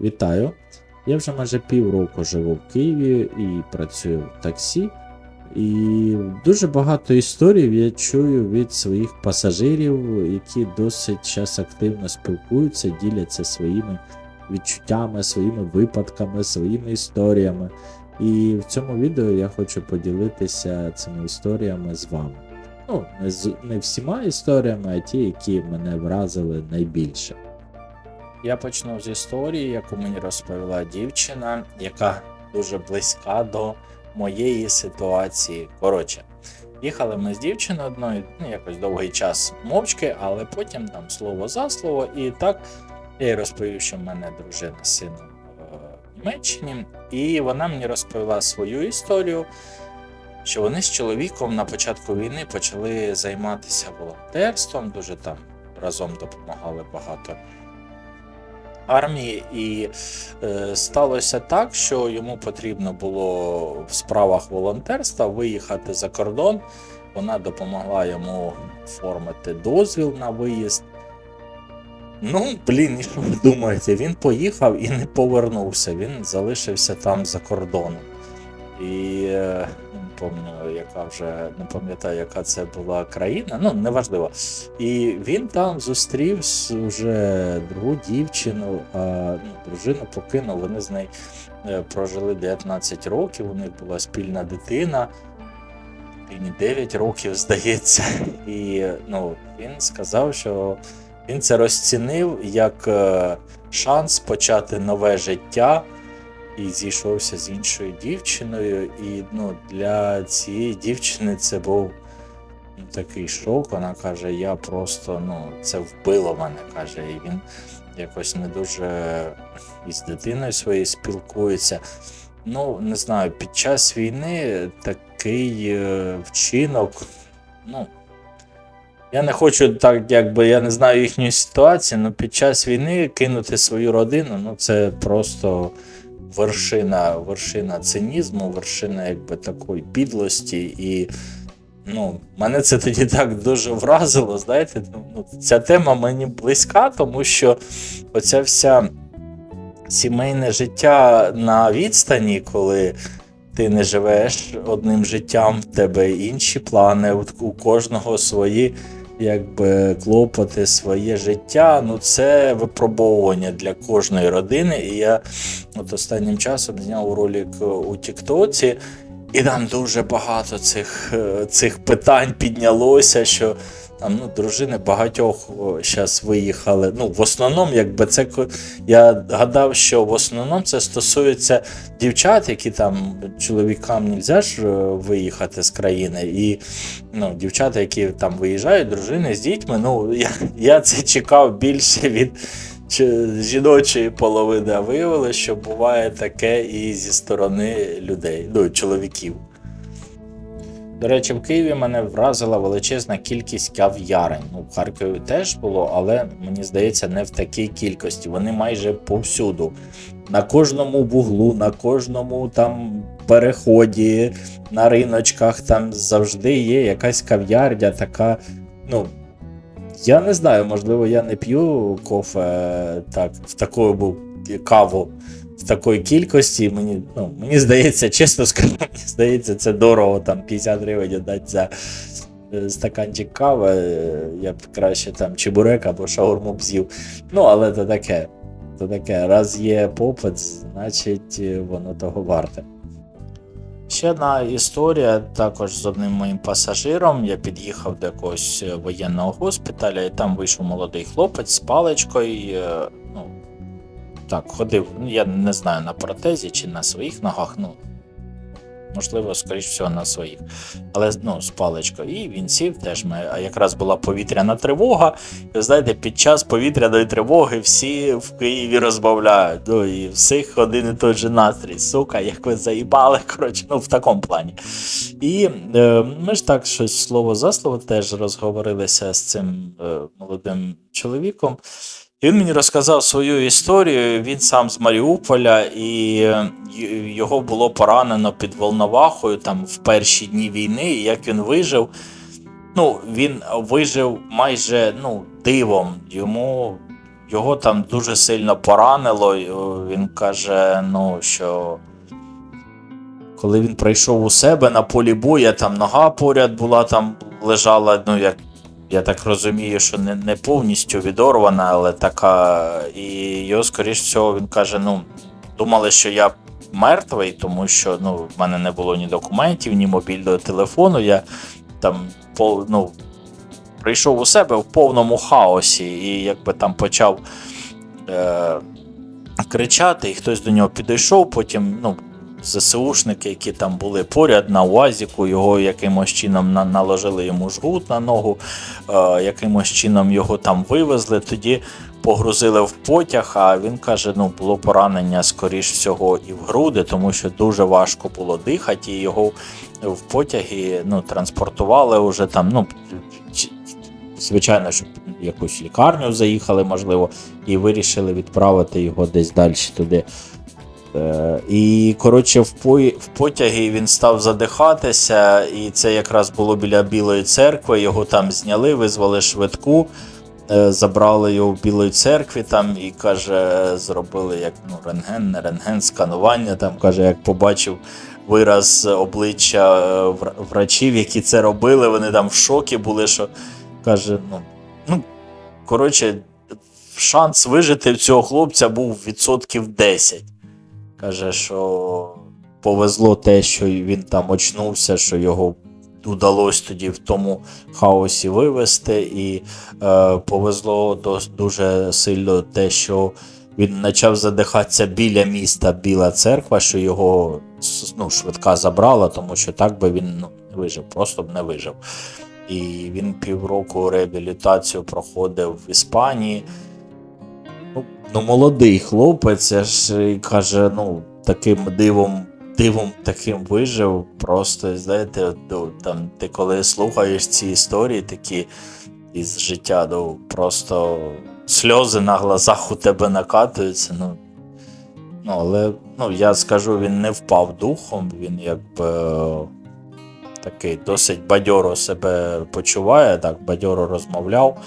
Вітаю! Я вже майже півроку живу в Києві і працюю в таксі. І дуже багато історій я чую від своїх пасажирів, які досить час активно спілкуються, діляться своїми відчуттями, своїми випадками, своїми історіями. І в цьому відео я хочу поділитися цими історіями з вами. Ну, не, з, не всіма історіями, а ті, які мене вразили найбільше. Я почну з історії, яку мені розповіла дівчина, яка дуже близька до моєї ситуації. Коротше, їхали ми з дівчиною одною, ну якось довгий час мовчки, але потім там слово за слово, і так я їй розповів, що в мене дружина з сином в Німеччині, і вона мені розповіла свою історію. Що вони з чоловіком на початку війни почали займатися волонтерством, дуже там разом допомагали багато армії, і е, сталося так, що йому потрібно було в справах волонтерства виїхати за кордон. Вона допомогла йому оформити дозвіл на виїзд. Ну, блін, що ви думаєте, він поїхав і не повернувся. Він залишився там за кордоном. І е, пам'ятаю, яка вже не пам'ятаю, яка це була країна, ну неважливо. І він там зустрів вже другу дівчину, а ну, дружину покинув. Вони з нею е, прожили 19 років. У них була спільна дитина. Дитині 9 років, здається. І ну, він сказав, що він це розцінив як е, шанс почати нове життя і зійшовся з іншою дівчиною. І ну, для цієї дівчини це був ну, такий шок. Вона каже: я просто ну, це вбило мене. каже, і він якось не дуже із дитиною своєю спілкується. Ну, не знаю, під час війни такий е, вчинок. Ну, я не хочу так, якби я не знаю їхньої ситуації, але під час війни кинути свою родину, ну це просто вершина, вершина цинізму, вершина якби такої підлості. І ну, мене це тоді так дуже вразило. Знаєте, ну, ця тема мені близька, тому що оця вся сімейне життя на відстані, коли ти не живеш одним життям, в тебе інші плани, у кожного свої якби клопоти, своє життя. Ну це випробовування для кожної родини. І я от останнім часом зняв ролик у Тіктоці. І там дуже багато цих, е, цих питань піднялося, що там ну, дружини багатьох зараз виїхали. Ну, в основному, якби це я гадав, що в основному це стосується дівчат, які там чоловікам не можна ж е, виїхати з країни. І ну, дівчата, які там виїжджають, дружини з дітьми. Ну, я, я це чекав більше від чи- жіночої половини, а виявилося, що буває таке і зі сторони людей, ну, чоловіків. До речі, в Києві мене вразила величезна кількість кав'ярень. Ну, в Харкові теж було, але мені здається, не в такій кількості. Вони майже повсюду. На кожному вуглу, на кожному там переході, на риночках там завжди є якась кав'ярня, така. Ну, я не знаю, можливо, я не п'ю кофе так, в таку каву в такої кількості. Мені, ну, мені здається, чесно скажу, мені здається, це дорого там 50 гривень дати за е, стаканчик кави. Е, Я б краще там чебурек або шаурму б з'їв. Ну, але це таке. Це таке. Раз є попит, значить е, воно того варте. Ще одна історія також з одним моїм пасажиром. Я під'їхав до якогось е, воєнного госпіталя, і там вийшов молодий хлопець з паличкою. е, Ну, так, ходив, я не знаю, на протезі чи на своїх ногах. Ну, можливо, скоріш всього, на своїх. Але ну, з паличкою. І він сів теж. Ми, а якраз була повітряна тривога. І знаєте, під час повітряної тривоги всі в Києві розмовляють. Ну, і всіх один і той же настрій. Сука, як ви заїбали, коротше, ну в такому плані. І е, ми ж так щось слово за слово теж розговорилися з цим е, молодим чоловіком. І він мені розказав свою історію. Він сам з Маріуполя, і е, його було поранено під Волновахою там в перші дні війни. І як він вижив, ну він вижив майже ну, дивом. Йому його там дуже сильно поранило. Він каже, ну, що коли він прийшов у себе на полі бою, там нога поряд була, там лежала, ну, як я так розумію, що не, не повністю відорвана, але така. І його, скоріш всього, він каже: ну, думали, що я мертвий, тому що ну, в мене не було ні документів, ні мобільного телефону. Я там ну, прийшов у себе в повному хаосі і якби там почав е, кричати, і хтось до нього підійшов, потім, ну. ЗСУшники, які там були поряд на УАЗіку, його якимось чином на, наложили йому жгут на ногу, е, якимось чином його там вивезли, тоді погрузили в потяг, а він каже, ну було поранення, скоріш всього, і в груди, тому що дуже важко було дихати, і його в потягі ну, транспортували вже там, ну, звичайно, щоб якусь лікарню заїхали, можливо, і вирішили відправити його десь далі туди. Е, І, коротше, в, по... потягі він став задихатися, і це якраз було біля Білої церкви. Його там зняли, визвали швидку, е, забрали його в Білої церкві там і каже, зробили як ну, рентген, не рентген, сканування. Там каже, як побачив вираз обличчя е, врачів, які це робили, вони там в шокі були, що каже, ну, ну коротше, шанс вижити в цього хлопця був відсотків 10. Каже, що повезло те, що він там очнувся, що його удалось тоді в тому хаосі вивести, і е, повезло дуже сильно те, що він почав задихатися біля міста Біла церква, що його ну, швидка забрала, тому що так би він ну, не вижив, просто б не вижив. І він півроку реабілітацію проходив в Іспанії. Ну, молодий хлопець, я ж і каже, ну, таким дивом, дивом таким вижив. Просто, знаєте, там, ти коли слухаєш ці історії такі із життя, ну, просто сльози на глазах у тебе накатуються. Ну, ну, але ну, я скажу, він не впав духом, він якби е, такий досить бадьоро себе почуває, так бадьоро розмовляв.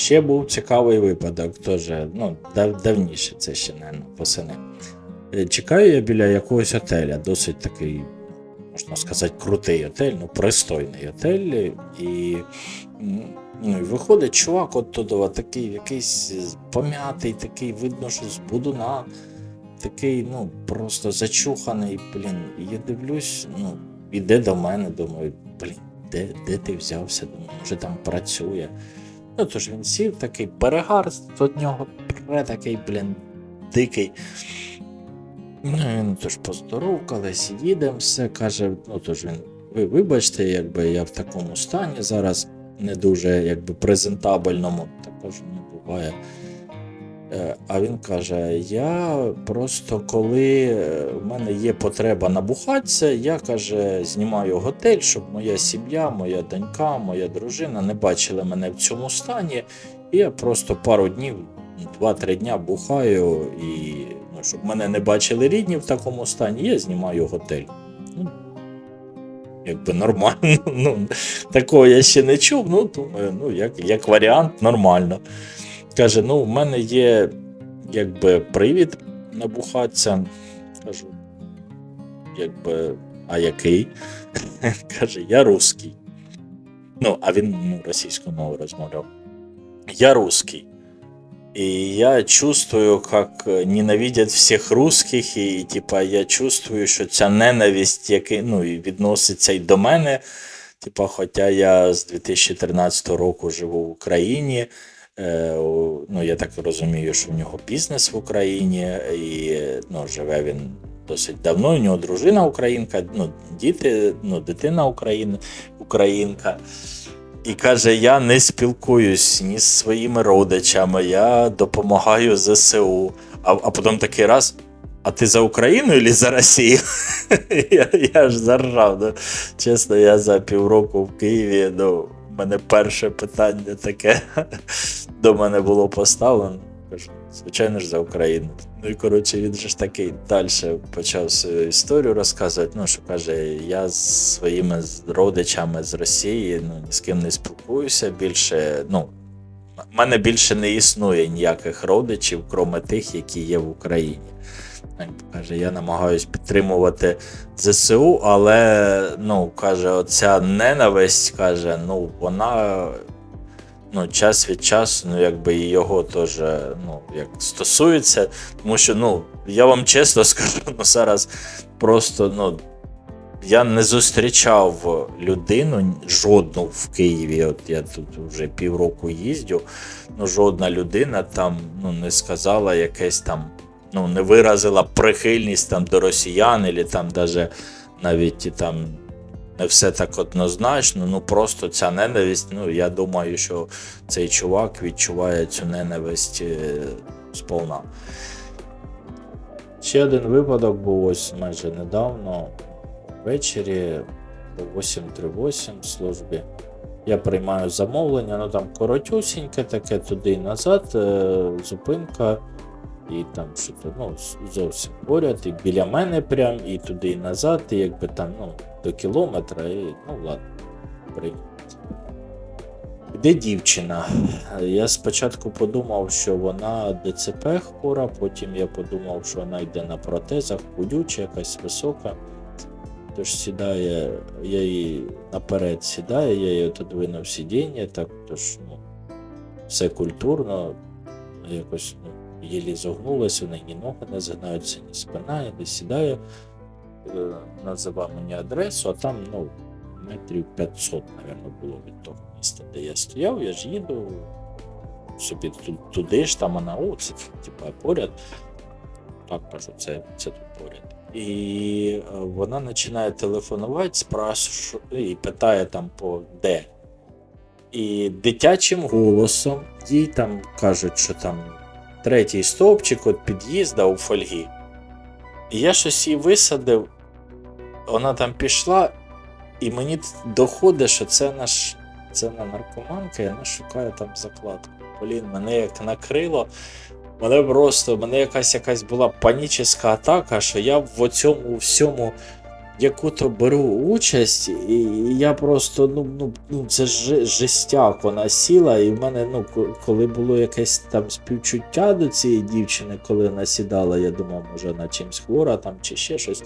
Ще був цікавий випадок, теж, ну, дав, давніше, це ще, не восени. Е, Чекаю я біля якогось отеля, досить такий, можна сказати, крутий отель, ну, пристойний отель. І, ну, і виходить чувак от туди, такий якийсь пом'ятий, такий, видно, що з будуна, такий, ну, просто зачуханий, блін. І я дивлюсь, ну, іде до мене, думаю, блін, де, де ти взявся? Думаю, може там працює. Ну, тож він сів такий перегар від нього такий, блін, дикий. Ну, він тож поздоровкались, їдемо, все каже, ну тож він, ви вибачте, якби я в такому стані зараз не дуже якби презентабельному, також не буває. Е, А він каже: Я просто коли е, в мене є потреба набухатися, я каже, знімаю готель, щоб моя сім'я, моя донька, моя дружина не бачили мене в цьому стані. І я просто пару днів, 2-3 дня бухаю, і ну, щоб мене не бачили рідні в такому стані, я знімаю готель. Ну, якби нормально. Ну, такого я ще не чув. Ну, думаю, ну, як, як варіант, нормально. Каже: ну, в мене є якби привід набухатися. Кажу, якби, а який? Каже, я русський. Ну, а він ну, російською мовою розмовляв. Я русский. И я чувствую, как ненавидят всіх русських, і типа я чувствую, що ця ненависть, яка ну, і відноситься й до мене. Типа, хоча я з 2013 року живу в Україні. Е, ну, я так розумію, що в нього бізнес в Україні, і ну, живе він досить давно. У нього дружина українка, ну, діти, ну, дитина Україна, українка. І каже: я не спілкуюсь ні з своїми родичами, я допомагаю ЗСУ. А, а потім такий раз. А ти за Україну чи за Росію? я, я ж заржав. Ну, чесно, я за півроку в Києві. Ну, мене перше питання таке до мене було поставлено. Кажу, звичайно ж, за Україну. Ну і коротше, він же ж такий далі почав свою історію розказувати. Ну, що каже, я з своїми родичами з Росії ну, ні з ким не спілкуюся більше. Ну, в мене більше не існує ніяких родичів, крім тих, які є в Україні. Каже, я намагаюсь підтримувати ЗСУ, але ну, каже, оця ненависть, каже, ну, вона ну, час від часу, ну, якби і його теж ну, як стосується. Тому що, ну, я вам чесно скажу, ну, зараз просто, ну, я не зустрічав людину жодну в Києві. От я тут вже півроку їздю. Ну, жодна людина там ну, не сказала якесь там, ну, не виразила прихильність там до росіян, або там даже навіть там не все так однозначно. Ну просто ця ненависть. Ну, я думаю, що цей чувак відчуває цю ненависть е, сповна. Ще один випадок був ось майже недавно ввечері по 838 службі. Я приймаю замовлення, ну там коротюсіньке таке туди і назад, е, зупинка, і там що то ну, зовсім поряд, і біля мене прям, і туди і назад, і якби там ну, до кілометра, і ну ладно, прийняв. Де дівчина? Я спочатку подумав, що вона ДЦП хвора, потім я подумав, що вона йде на протезах, худюча, якась висока. Тож сідає, я її наперед сідаю, я її отодвинув сидіння, так тож ну, все культурно, якось ну, єлі зогнулася, в неї ні ноги не згинаються, ні спина, я не сідаю, е, називав мені адресу, а там ну, метрів 500, мабуть, було від того міста, де я стояв, я ж їду собі туди ж там вона, о, це типа поряд. Так кажу, це, це тут поряд. І е, вона починає телефонувати, спрашує і питає там по де. І дитячим голосом їй там кажуть, що там третій стовпчик від під'їзда у фольгі. І я щось її висадив, вона там пішла, і мені доходить, що це наш це на наркоманка, і вона шукає там закладку. Блін, мене як накрило. Мене просто, мене якась якась була панічна атака, що я в цьому всьому яку-то беру участь, і я просто, ну, ну, ну це ж жестяк, вона сіла, і в мене, ну, коли було якесь там співчуття до цієї дівчини, коли вона сідала, я думав, може вона чимсь хвора там чи ще щось.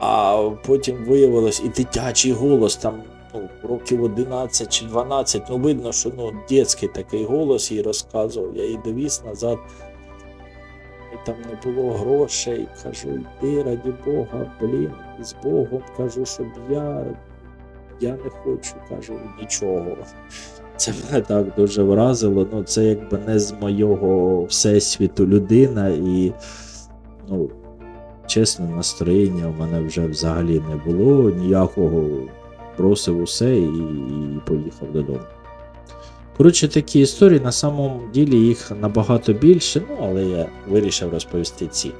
А потім виявилось і дитячий голос, там ну, років 11 чи 12, ну видно, що ну, дитячий такий голос їй розказував, я її довіз назад. І там не було грошей. Кажу, йди, раді Бога, блін, з Богом кажу, щоб я. Я не хочу, кажу, нічого. Це мене так дуже вразило. Ну, це якби не з моєго всесвіту людина, і ну, чесно, настроєння в мене вже взагалі не було ніякого. Бросив усе і, і поїхав додому. Коротше, такі історії на самому ділі їх набагато більше, ну але я вирішив розповісти ці.